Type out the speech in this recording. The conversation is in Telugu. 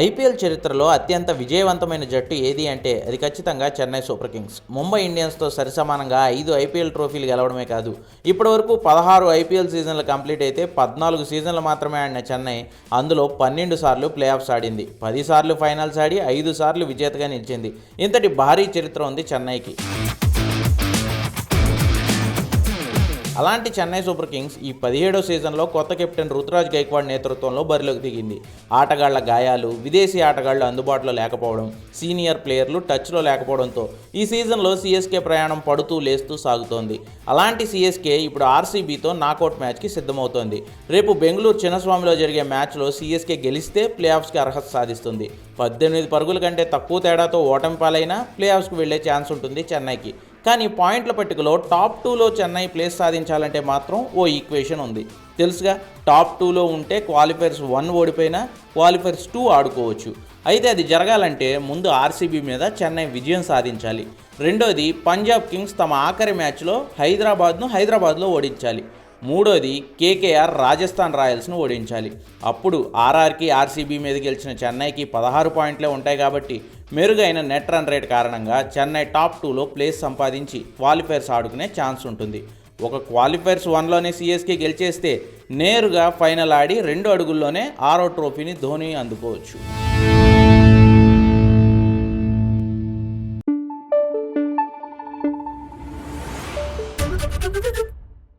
ఐపీఎల్ చరిత్రలో అత్యంత విజయవంతమైన జట్టు ఏది అంటే అది ఖచ్చితంగా చెన్నై సూపర్ కింగ్స్. ముంబై ఇండియన్స్తో సరిసమానంగా ఐదు ఐపీఎల్ ట్రోఫీలు గెలవడమే కాదు ఇప్పటివరకు పదహారు ఐపీఎల్ సీజన్లు కంప్లీట్ అయితే పద్నాలుగు సీజన్లు మాత్రమే ఆడిన చెన్నై అందులో పన్నెండు సార్లు ప్లే ఆఫ్స్ ఆడింది. పది సార్లు ఫైనల్స్ ఆడి ఐదు సార్లు విజేతగా నిలిచింది. ఇంతటి భారీ చరిత్ర ఉంది చెన్నైకి. అలాంటి చెన్నై సూపర్ కింగ్స్ ఈ పదిహేడో సీజన్లో కొత్త కెప్టెన్ రుతురాజ్ గైక్వాడ్ నేతృత్వంలో బరిలోకి దిగింది. ఆటగాళ్ళ గాయాలు విదేశీ ఆటగాళ్ళు అందుబాటులో లేకపోవడం సీనియర్ ప్లేయర్లు టచ్లో లేకపోవడంతో ఈ సీజన్లో సీఎస్కే ప్రయాణం పడుతూ లేస్తూ సాగుతోంది. అలాంటి సీఎస్కే ఇప్పుడు ఆర్సీబీతో నాకౌట్ మ్యాచ్కి సిద్ధమవుతోంది. రేపు బెంగళూరు చిన్నస్వామిలో జరిగే మ్యాచ్లో సీఎస్కే గెలిస్తే ప్లే ఆఫ్స్కి అర్హత సాధిస్తుంది. పద్దెనిమిది పరుగుల కంటే తక్కువ తేడాతో ఓటమి పాలైనా ప్లే ఆఫ్స్కి వెళ్ళే ఛాన్స్ ఉంటుంది చెన్నైకి. కానీ పాయింట్ల పట్టికలో టాప్ టూలో చెన్నై ప్లేస్ సాధించాలంటే మాత్రం ఓ ఈక్వేషన్ ఉంది. తెలుసుగా టాప్ టూలో ఉంటే క్వాలిఫైర్స్ వన్ ఓడిపోయినా క్వాలిఫైర్స్ టూ ఆడుకోవచ్చు. అయితే అది జరగాలంటే ముందు ఆర్సీబీ మీద చెన్నై విజయం సాధించాలి. రెండోది పంజాబ్ కింగ్స్ తమ ఆఖరి మ్యాచ్లో హైదరాబాద్ను హైదరాబాద్లో ఓడించాలి. మూడోది కేకేఆర్ రాజస్థాన్ రాయల్స్ను ఓడించాలి. అప్పుడు ఆర్ఆర్కి ఆర్సీబీ మీద గెలిచిన చెన్నైకి పదహారు పాయింట్లే ఉంటాయి కాబట్టి మెరుగైన నెట్ రన్ రేట్ కారణంగా చెన్నై టాప్ టూలో ప్లేస్ సంపాదించి క్వాలిఫైర్స్ ఆడుకునే ఛాన్స్ ఉంటుంది. ఒక క్వాలిఫైర్స్ వన్లోనే సిఎస్కే గెలిచేస్తే నేరుగా ఫైనల్ ఆడి రెండు అడుగుల్లోనే ఆరో ట్రోఫీని ధోని అందుకోవచ్చు.